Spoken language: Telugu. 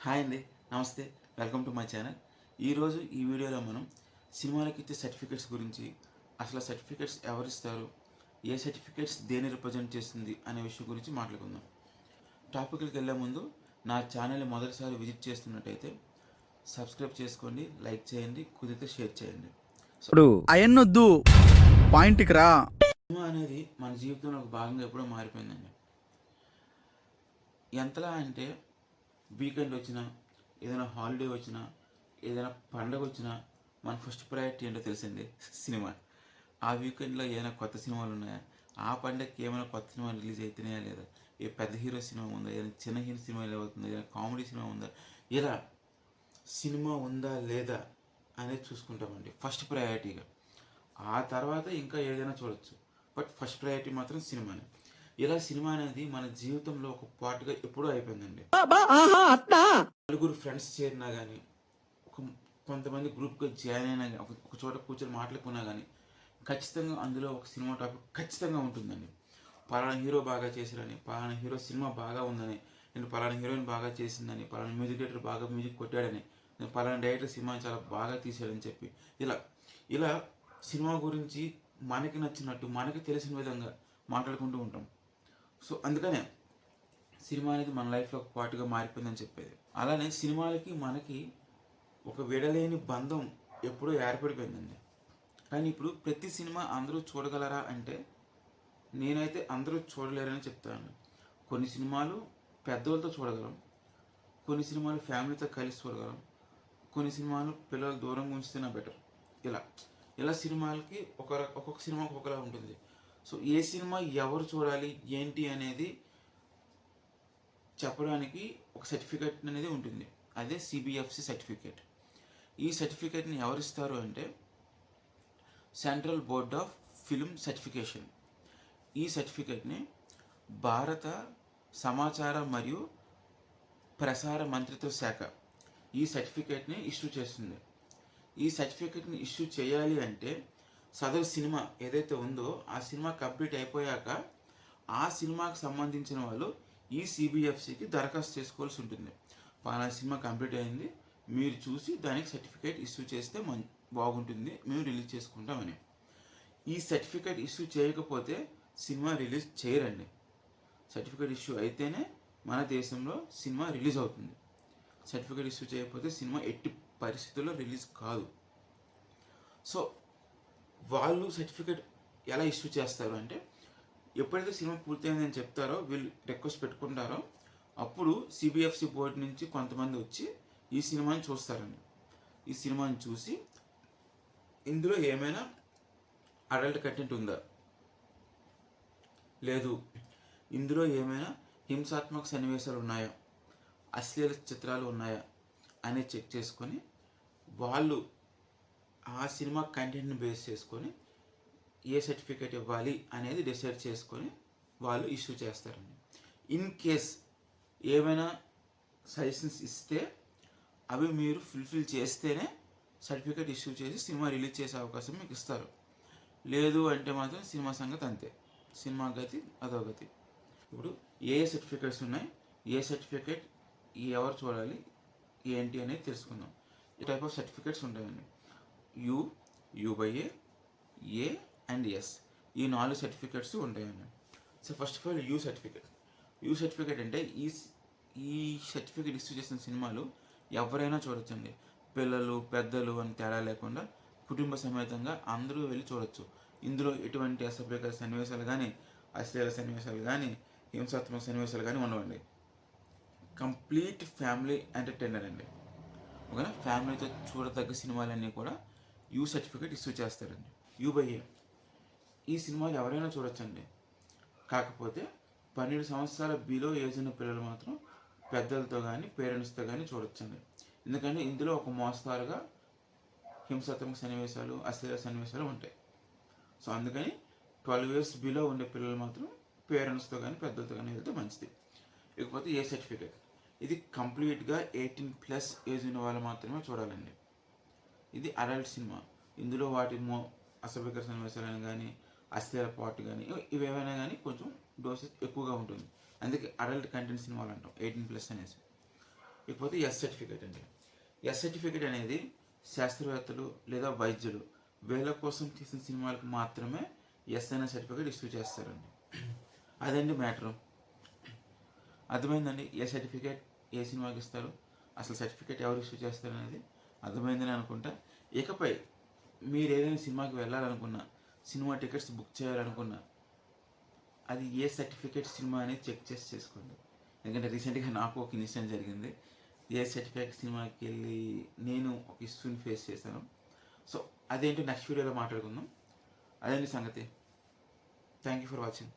హాయ్ అండి నమస్తే. Welcome to my channel. ఈరోజు ఈ వీడియోలో మనం సినిమాలకు ఇచ్చే సర్టిఫికెట్స్ గురించి అసలు సర్టిఫికెట్స్ ఎవరిస్తారు ఏ సర్టిఫికెట్స్ దేని రిప్రజెంట్ చేస్తుంది అనే విషయం గురించి మాట్లాడుకుందాం. టాపిక్కి వెళ్ళే ముందు నా ఛానల్ని మొదటిసారి విజిట్ చేస్తున్నట్టయితే సబ్స్క్రైబ్ చేసుకోండి లైక్ చేయండి కుదిరితే షేర్ చేయండి. ఇప్పుడు అయన్నొద్దు పాయింట్కి రా. సినిమా అనేది మన జీవితంలో ఒక భాగంగా ఎప్పుడో మారిపోయిందండి. ఎంతలా అంటే వీకెండ్ వచ్చినా ఏదైనా హాలిడే వచ్చినా ఏదైనా పండగ వచ్చినా మన ఫస్ట్ ప్రయారిటీ ఏంటో తెలిసింది? సినిమా. ఆ వీకెండ్లో ఏదైనా కొత్త సినిమాలు ఉన్నాయా? ఆ పండగకి ఏమైనా కొత్త సినిమా రిలీజ్ అవుతున్నాయా లేదా? ఏ పెద్ద హీరో సినిమా ఉందా? ఏదైనా చిన్న హీరో సినిమా అవుతుందా ఏదైనా కామెడీ సినిమా ఉందా? ఇలా సినిమా ఉందా లేదా అనేది చూసుకుంటామండి. ఫస్ట్ ప్రయారిటీగా ఆ తర్వాత ఇంకా ఏదైనా చూడొచ్చు. బట్ ఫస్ట్ ప్రయారిటీ మాత్రం సినిమానే. ఇలా సినిమా అనేది మన జీవితంలో ఒక పార్ట్గా ఎప్పుడూ అయిపోయిందండి. నలుగురు ఫ్రెండ్స్ చేరినా కానీ ఒక కొంతమంది గ్రూప్గా జాయిన్ అయినా కానీ ఒక ఒక చోట కూర్చొని మాట్లాడుకున్నా కానీ ఖచ్చితంగా అందులో ఒక సినిమా టాపిక్ ఖచ్చితంగా ఉంటుందండి. పలానా హీరో బాగా చేశారని పలానా హీరో సినిమా బాగా ఉందని నేను పలానా హీరోయిన్ బాగా చేసిందని పలానా మ్యూజిక్ డైరెక్టర్ బాగా మ్యూజిక్ కొట్టాడని నేను పలానా డైరెక్టర్ సినిమా చాలా బాగా తీశాడని చెప్పి ఇలా ఇలా సినిమా గురించి మనకి నచ్చినట్టు మనకి తెలిసిన విధంగా మాట్లాడుకుంటూ ఉంటాం. సో అందుకనే సినిమా అనేది మన లైఫ్లో ఒక మారిపోయిందని చెప్పేది. అలానే సినిమాలకి మనకి ఒక విడలేని బంధం ఎప్పుడో ఏర్పడిపోయిందండి. కానీ ఇప్పుడు ప్రతి సినిమా అందరూ చూడగలరా అంటే నేనైతే అందరూ చూడలేరని చెప్తాను కొన్ని సినిమాలు పెద్దవాళ్ళతో చూడగలం కొన్ని సినిమాలు ఫ్యామిలీతో కలిసి చూడగలం కొన్ని సినిమాలు పిల్లలు దూరంగా ఉంచితేనే బెటర్. ఇలా ఇలా సినిమాలకి ఒక ఒక్కొక్క సినిమా ఒక్కొక్కలా ఉంటుంది. సో ఏ సినిమా ఎవరు చూడాలి ఏంటి అనేది చెప్పడానికి ఒక సర్టిఫికేట్ అనేది ఉంటుంది. అదే సిబిఎఫ్సి సర్టిఫికేట్. ఈ సర్టిఫికేట్ని ఎవరిస్తారు అంటే central board of film certification. ఈ సర్టిఫికేట్ని భారత సమాచార మరియు ప్రసార మంత్రిత్వ శాఖ ఈ సర్టిఫికేట్ని ఇష్యూ చేస్తుంది. ఈ సర్టిఫికేట్ని ఇష్యూ చేయాలి అంటే సదరు సినిమా ఏదైతే ఉందో ఆ సినిమా కంప్లీట్ అయిపోయాక ఆ సినిమాకి సంబంధించిన వాళ్ళు ఈ సిబిఎఫ్సికి దరఖాస్తు చేసుకోవాల్సి ఉంటుంది. పలానా సినిమా కంప్లీట్ అయింది. మీరు చూసి దానికి సర్టిఫికేట్ ఇష్యూ చేస్తే మం బాగుంటుంది. మేము రిలీజ్ చేసుకుంటామని. ఈ సర్టిఫికేట్ ఇష్యూ చేయకపోతే సినిమా రిలీజ్ చేయరండి. సర్టిఫికేట్ ఇష్యూ అయితేనే మన దేశంలో సినిమా రిలీజ్ అవుతుంది. సర్టిఫికేట్ ఇష్యూ చేయకపోతే సినిమా ఎట్టి పరిస్థితుల్లో రిలీజ్ కాదు. సో వాళ్ళు సర్టిఫికేట్ ఎలా ఇష్యూ చేస్తారు అంటే ఎప్పుడైతే సినిమా పూర్తయిందని చెప్తారో వీళ్ళు రిక్వెస్ట్ పెట్టుకుంటారో అప్పుడు సిబిఎఫ్సి బోర్డు నుంచి కొంతమంది వచ్చి ఈ సినిమాని చూస్తారండి. ఈ సినిమాని చూసి ఇందులో ఏమైనా అడల్ట్ కంటెంట్ ఉందా? లేదు. ఇందులో ఏమైనా హింసాత్మక సన్నివేశాలు ఉన్నాయా? అశ్లీల చిత్రాలు ఉన్నాయా? అని చెక్ చేసుకొని వాళ్ళు ఆ సినిమా కంటెంట్ని బేస్ చేసుకొని ఏ సర్టిఫికేట్ ఇవ్వాలి అనేది డిసైడ్ చేసుకొని వాళ్ళు ఇష్యూ చేస్తారండి. ఇన్ కేస్ ఏమైనా సజెషన్స్ ఇస్తే అవి మీరు ఫుల్ఫిల్ చేస్తేనే సర్టిఫికేట్ ఇష్యూ చేసి సినిమా రిలీజ్ చేసే అవకాశం మీకు ఇస్తారు. లేదు అంటే మాత్రం సినిమా సంగతి అంతే. సినిమా గతి అదో గతి. ఇప్పుడు ఏ ఏ సర్టిఫికేట్స్ ఉన్నాయి ఏ సర్టిఫికేట్ ఎవరు చూడాలి ఏంటి అనేది తెలుసుకుందాం. ఈ టైప్ ఆఫ్ సర్టిఫికేట్స్ ఉంటాయండి. U U by A A and S. ఈ నాలుగు సర్టిఫికేట్స్ ఉంటాయండి so first of all U certificate. U certificate అంటే ఈ ఈ సర్టిఫికేట్ ఇష్యూ చేసిన సినిమాలు ఎవరైనా చూడొచ్చండి. పిల్లలు పెద్దలు అని తేడా లేకుండా కుటుంబ సమేతంగా అందరూ వెళ్ళి చూడొచ్చు. ఇందులో ఎటువంటి అసభ్యకర సన్నివేశాలు కానీ అశ్లీల సన్నివేశాలు కానీ హింసాత్మక సన్నివేశాలు కానీ ఉండవండి. కంప్లీట్ ఫ్యామిలీ ఎంటర్టైనర్ అండి. ఓకేనా? ఫ్యామిలీతో చూడదగ్గ సినిమాలన్నీ కూడా యూ సర్టిఫికేట్ ఇష్యూ చేస్తారండి. U by A. ఈ సినిమాలు ఎవరైనా చూడొచ్చండి. కాకపోతే పన్నెండు సంవత్సరాల బిలో ఏజ్ ఉన్న పిల్లలు మాత్రం పెద్దలతో కానీ పేరెంట్స్తో కానీ చూడొచ్చండి. ఎందుకంటే ఇందులో ఒక మోస్తారుగా హింసాత్మక సన్నివేశాలు అశ్లీల సన్నివేశాలు ఉంటాయి. సో అందుకని ట్వెల్వ్ ఇయర్స్ బిలో ఉండే పిల్లలు మాత్రం పేరెంట్స్తో కానీ పెద్దలతో కానీ వెళ్తే మంచిది. ఇకపోతే ఏ సర్టిఫికేట్? ఇది కంప్లీట్గా ఎయిటీన్ ప్లస్ ఏజ్ ఉన్న వాళ్ళు మాత్రమే చూడాలండి. ఇది అడల్ట్ సినిమా ఇందులో వాటి మో అసభ్యకర సన్నివేశాలను కానీ అస్థిర పాటు కానీ ఇవేమైనా కానీ కొంచెం డోసేజ్ ఎక్కువగా ఉంటుంది. అందుకే అడల్ట్ కంటెంట్ సినిమాలు అంటాం ఎయిటీన్ ప్లస్ అనేసి. ఇకపోతే ఎస్ సర్టిఫికేట్ అండి. ఎస్ సర్టిఫికేట్ అనేది శాస్త్రవేత్తలు లేదా వైద్యులు వీళ్ళ కోసం తీసిన సినిమాలకు మాత్రమే ఎస్ అనే సర్టిఫికేట్ ఇష్యూ చేస్తారండి. అదండి మ్యాటరు? అర్థమైందండి? ఏ సర్టిఫికేట్ ఏ సినిమాకి ఇస్తారు? అసలు సర్టిఫికేట్ ఎవరు ఇష్యూ చేస్తారు అనేది అర్థమైందని అనుకుంటా. ఇకపై మీరు ఏదైనా సినిమాకి వెళ్ళాలనుకున్నా సినిమా టికెట్స్ బుక్ చేయాలనుకున్నా అది ఏ సర్టిఫికేట్ సినిమా అనేది చెక్ చేసి చేసుకోండి. ఎందుకంటే రీసెంట్గా నాకు ఒక ఇన్సిడెంట్ జరిగింది. ఏ సర్టిఫికేట్ సినిమాకి వెళ్ళి నేను ఒక ఇష్యూని ఫేస్ చేశాను. సో అదేంటో నెక్స్ట్ వీడియోలో మాట్లాడుకుందాం. అదేంటి సంగతి. Thank you for watching